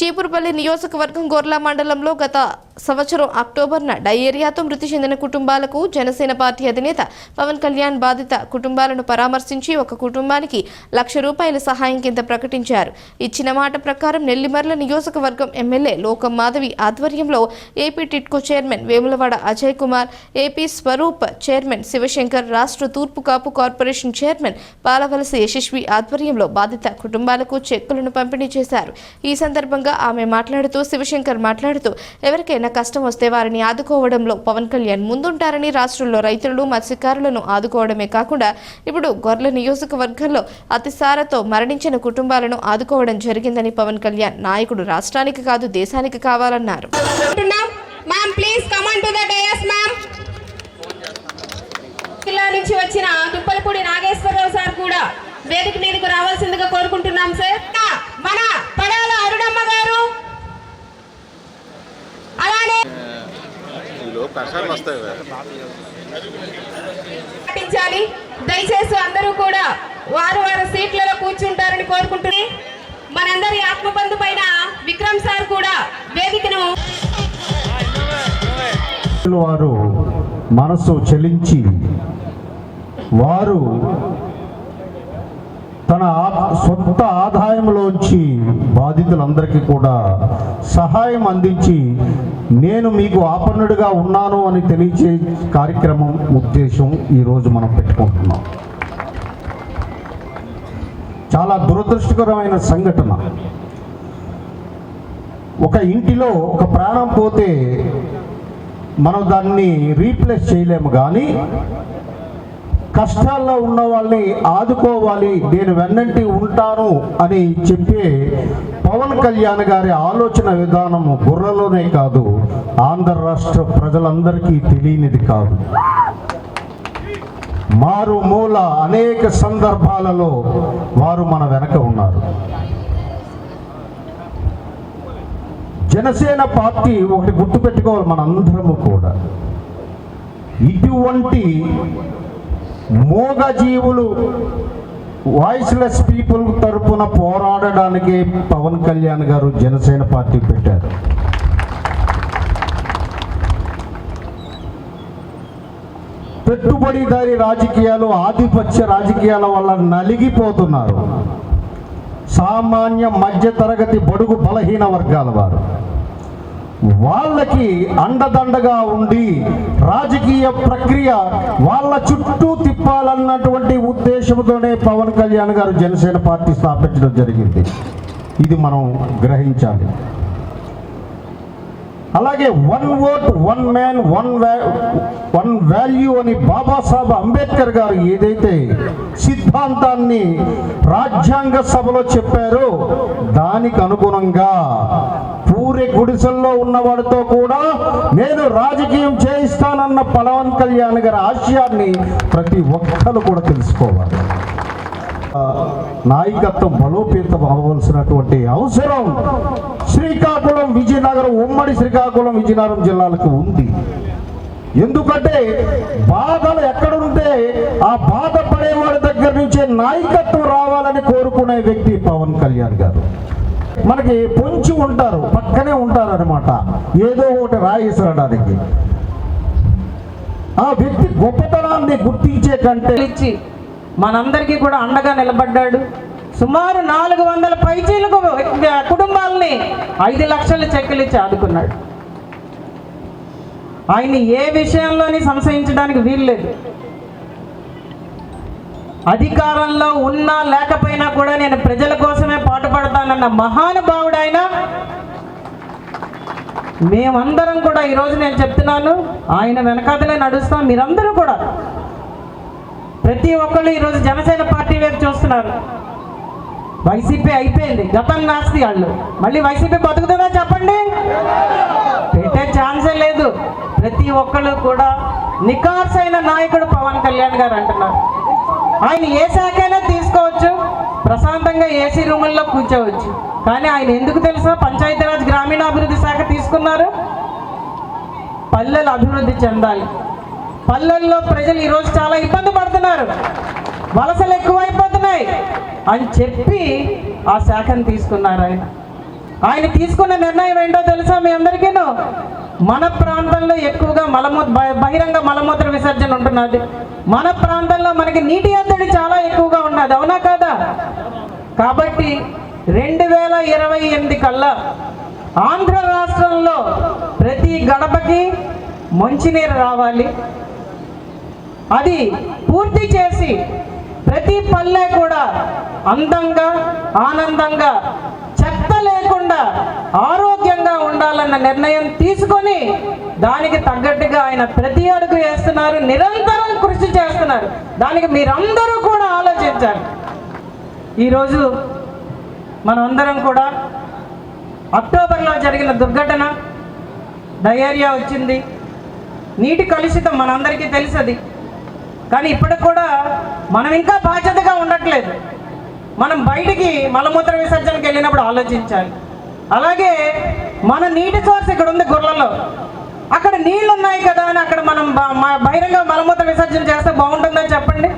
చీపురుపల్లి నియోజకవర్గం గొర్ల మండలంలో గత సంవత్సరం అక్టోబర్న డయేరియాతో మృతి చెందిన కుటుంబాలకు జనసేన పార్టీ అధినేత పవన్ కళ్యాణ్ బాధిత కుటుంబాలను పరామర్శించి ఒక కుటుంబానికి లక్ష రూపాయల సహాయం కింద ప్రకటించారు. ఇచ్చిన మాట ప్రకారం నెల్లిమర్ల నియోజకవర్గం ఎమ్మెల్యే లోకం మాధవి ఆధ్వర్యంలో AP TIDCO chairman Vemulawada Ajay Kumar AP Swaroop chairman Sivashankar రాష్ట్ర తూర్పు కాపు కార్పొరేషన్ చైర్మన్ పాలవలస యశస్వి ఆధ్వర్యంలో బాధిత కుటుంబాలకు చెక్కులను పంపిణీ చేశారు. ఈ సందర్భంగా ఆమె మాట్లాడుతూ శివశంకర్ మాట్లాడుతూ ఎవరికైనా కష్టం వస్తే వారిని ఆదుకోవడంలో పవన్ కళ్యాణ్ ముందుంటారని రాష్ట్రంలో రైతులు మత్స్యకారులను ఆదుకోవడమే కాకుండా ఇప్పుడు గొర్రెల నియోజకవర్గంలో అతిసారతో మరణించిన కుటుంబాలను ఆదుకోవడం జరిగిందని పవన్ కళ్యాణ్ నాయకుడు రాష్ట్రానికి కాదు దేశానికి కావాలన్నారు. Ma'am please come on to the dais ma'am జిల్లా నుంచి వచ్చిన తుప్పలపూడి నాగేశ్వరరావు సార్ కూడా వేదిక మీదకు రావాల్సిందిగా కోరుకుంటున్నాను సార్ మన పడాల అరుణమ్మ గారు అలానే కష్టాలు వస్తాయి. పాటించాలి. దయచేసి అందరూ కూడా వారు వారి సీట్లలో కూర్చుంటారని కోరుకుంటున్నాయి మనందరి ఆత్మబంధు పైన విక్రమ్ సార్ కూడా వేదికను వారు మనసు చెలించి వారు తన సొంత ఆదాయంలోంచి బాధితులందరికీ కూడా సహాయం అందించి నేను మీకు ఆపన్నుడిగా ఉన్నాను అని తెలియచే కార్యక్రమం ఉద్దేశం ఈరోజు మనం పెట్టుకుంటున్నాం. చాలా దురదృష్టకరమైన సంఘటన. ఒక ఇంటిలో ఒక ప్రాణం పోతే మనం దాన్ని రీప్లేస్ చేయలేము కానీ కష్టాల్లో ఉన్న వాళ్ళని ఆదుకోవాలి నేను వెన్నంటి ఉంటాను అని చెప్పే పవన్ కళ్యాణ్ గారి ఆలోచన విధానము బుర్రలోనే కాదు ఆంధ్ర రాష్ట్ర ప్రజలందరికీ తెలియనిది కాదు. మారు మూల అనేక సందర్భాలలో వారు మన వెనక ఉన్నారు. జనసేన పార్టీ ఒకటి గుర్తుపెట్టుకోవాలి మనందరము కూడా. ఇటువంటి మూగజీవులు వాయిస్లెస్ పీపుల్ తరపున పోరాడడానికి పవన్ కళ్యాణ్ గారు జనసేన పార్టీ పెట్టారు. పెట్టుబడిదారి రాజకీయాలు ఆధిపత్య రాజకీయాల వల్ల నలిగిపోతున్నారు. సామాన్య మధ్యతరగతి బడుగు బలహీన వర్గాల వారు. వాళ్ళకి అండదండగా ఉండి రాజకీయ ప్రక్రియ వాళ్ళ చుట్టూ తిప్పాలన్నటువంటి ఉద్దేశంతోనే పవన్ కళ్యాణ్ గారు జనసేన పార్టీ స్థాపించడం జరిగింది. ఇది మనం గ్రహించాలి. అలాగే one vote one man one one value అని బాబాసాహెబ్ అంబేద్కర్ గారు ఏదైతే సిద్ధాంతాన్ని రాజ్యాంగ సభలో చెప్పారో దానికి అనుగుణంగా గుడిసెల్లో ఉన్నవాడితో కూడా నేను రాజకీయం చేయిస్తానన్న పవన్ కళ్యాణ్ గారి ఆశయాన్ని ప్రతి ఒక్కరు కూడా తెలుసుకోవాలి. నాయకత్వం బలోపేతం అవ్వవలసినటువంటి అవసరం శ్రీకాకుళం విజయనగరం ఉమ్మడి శ్రీకాకుళం విజయనగరం జిల్లాలకు ఉంది. ఎందుకంటే బాధలు ఎక్కడుంటే ఆ బాధపడేవాడి దగ్గర నుంచే నాయకత్వం రావాలని కోరుకునే వ్యక్తి పవన్ కళ్యాణ్ గారు. మనకి పొంచి ఉంటారు పక్కనే ఉంటారు అనమాట ఏదో ఒకటి రాయిసడానికి ఆ వ్యక్తి గొప్పతనాన్ని గుర్తించే కంటే ఇచ్చి మనందరికీ కూడా అండగా నిలబడ్డాడు. సుమారు నాలుగు వందల పైచీలకు కుటుంబాలని ఐదు లక్షల చెక్కులు ఇచ్చి ఆదుకున్నాడు. ఆయన ఏ విషయంలోని సంశయించడానికి వీల్లేదు. అధికారంలో ఉన్నా లేకపోయినా కూడా నేను ప్రజల కోసమే పాటుపడతానన్న మహానుభావుడైన మేమందరం కూడా ఈరోజు నేను చెప్తున్నాను ఆయన వెనకాతలే నడుస్తాం మీరందరూ కూడా. ప్రతి ఒక్కళ్ళు ఈరోజు జనసేన పార్టీ వైపు చూస్తున్నారు. వైసీపీ అయిపోయింది గతం నాస్తి వాళ్ళు. మళ్ళీ వైసీపీ బతుకుతుందా చెప్పండి? పెట్టే ఛాన్సే లేదు. ప్రతి ఒక్కళ్ళు కూడా నికార్సైన నాయకుడు పవన్ కళ్యాణ్ గారు అంటున్నారు. ఆయన ఏ శాఖైనా తీసుకోవచ్చు. ప్రశాంతంగా ఏసీ రూముల్లో కూర్చోవచ్చు. కానీ ఆయన ఎందుకు తెలుసా? పంచాయతీరాజ్ గ్రామీణాభివృద్ధి శాఖ తీసుకున్నారు. పల్లెలు అభివృద్ధి చెందాలి. పల్లెల్లో ప్రజలు ఈరోజు చాలా ఇబ్బంది పడుతున్నారు. వలసలు ఎక్కువైపోతున్నాయి అని చెప్పి ఆ శాఖను తీసుకున్నారు ఆయన. ఆయన తీసుకున్న నిర్ణయం ఏంటో తెలుసా మీ అందరికీను? మన ప్రాంతంలో ఎక్కువగా మలమూ బ- బహిరంగ మలమూత్ర విసర్జన ఉంటున్నది. మన ప్రాంతంలో మనకి నీటి ఎద్దడి చాలా ఎక్కువగా ఉన్నది అవునా కాదా? కాబట్టి రెండు వేల ఇరవై ఎనిమిది కల్లా ఆంధ్ర రాష్ట్రంలో ప్రతి గడపకి మంచినీరు రావాలి. అది పూర్తి చేసి ప్రతి పల్లె కూడా అందంగా ఆనందంగా లేకుండా ఆరోగ్యంగా ఉండాలన్న నిర్ణయం తీసుకొని దానికి తగ్గట్టుగా ఆయన ప్రతి అడుగు వేస్తున్నారు నిరంతరం కృషి చేస్తున్నారు. దానికి మీరందరూ కూడా ఆలోచించాలి. ఈరోజు మనమందరం కూడా అక్టోబర్లో జరిగిన దుర్ఘటన డయేరియా వచ్చింది. నీటి కలుషితం మనందరికీ తెలుసది. కానీ ఇప్పటికి కూడా మనం ఇంకా బాధ్యతగా ఉండట్లేదు. మనం బయటికి మలమూత్ర విసర్జనకి వెళ్ళినప్పుడు ఆలోచించాలి. అలాగే మన నీటి సోర్స్ ఇక్కడ ఉంది గుర్లలో అక్కడ నీళ్ళు ఉన్నాయి కదా అని అక్కడ మనం బహిరంగ మలమూత్ర విసర్జన చేస్తే బాగుంటుందని చెప్పండి.